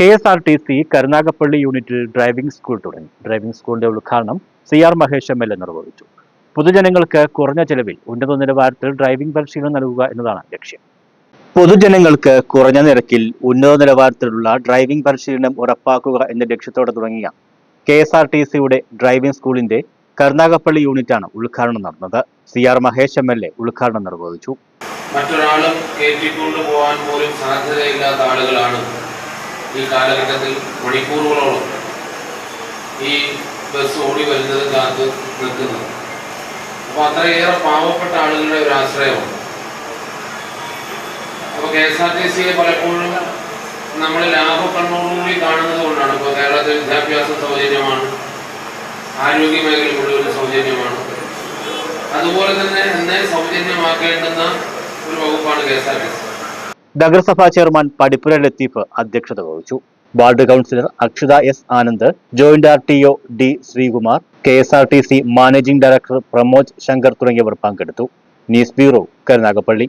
K S R T C Karunagappally യൂണിറ്റിൽ driving school തുടങ്ങി. Driving സ്കൂളിന്റെ ഉദ്ഘാടനം C R Mahesh M L A നിർവഹിച്ചു. പൊതുജനങ്ങൾക്ക് കുറഞ്ഞ ചെലവിൽ ഉന്നത നിലവാരത്തിൽ ഡ്രൈവിംഗ് പരിശീലനം നൽകുക എന്നതാണ് ലക്ഷ്യം. പൊതുജനങ്ങൾക്ക് കുറഞ്ഞ നിരക്കിൽ ഉന്നത നിലവാരത്തിലുള്ള ഡ്രൈവിംഗ് പരിശീലനം ഉറപ്പാക്കുക എന്ന ലക്ഷ്യത്തോടെ തുടങ്ങിയ കെ എസ് ആർ ടി സിയുടെ ഡ്രൈവിംഗ് സ്കൂളിന്റെ കരുനാഗപ്പള്ളി യൂണിറ്റാണ് ഉദ്ഘാടനം നടന്നത്. C R Mahesh M L A ഉദ്ഘാടനം നിർവഹിച്ചു. മറ്റൊരാളും കയറ്റിക്കൊണ്ടു പോകാൻ പോലും സാധ്യതയില്ലാത്ത ആളുകളാണ് ഈ കാലഘട്ടത്തിൽ മണിക്കൂറുകളോളം ഈ ബസ് ഓടി വരുന്നത് കാത്ത് നിൽക്കുന്നത്. അപ്പോൾ അത്രയേറെ പാവപ്പെട്ട ആളുകളുടെ ഒരു ആശ്രയമാണ്. അപ്പോൾ കെ എസ് ആർ ടി സിയെ പലപ്പോഴും നമ്മൾ ലാഭക്കണ്ണോടുകൂടി കാണുന്നത് കൊണ്ടാണ്. ഇപ്പോൾ കേരളത്തിൽ വിദ്യാഭ്യാസ സൗജന്യമാണ്. ആരോഗ്യ മേഖല മുഴുവൻ സൗജന്യമാണ്. അതുപോലെ തന്നെ എന്നെ സൗജന്യമാക്കേണ്ടുന്ന ഒരു വകുപ്പാണ് K S R T C. നഗരസഭാ ചെയർമാൻ പടിപ്പുര ലത്തീഫ് അധ്യക്ഷത വഹിച്ചു. Ward councillor Akshatha S Anand joint R T O D Sreekumar K S R T C managing director Pramod Shankar തുടങ്ങിയവർ പങ്കെടുത്തു. News bureau Karunagappally.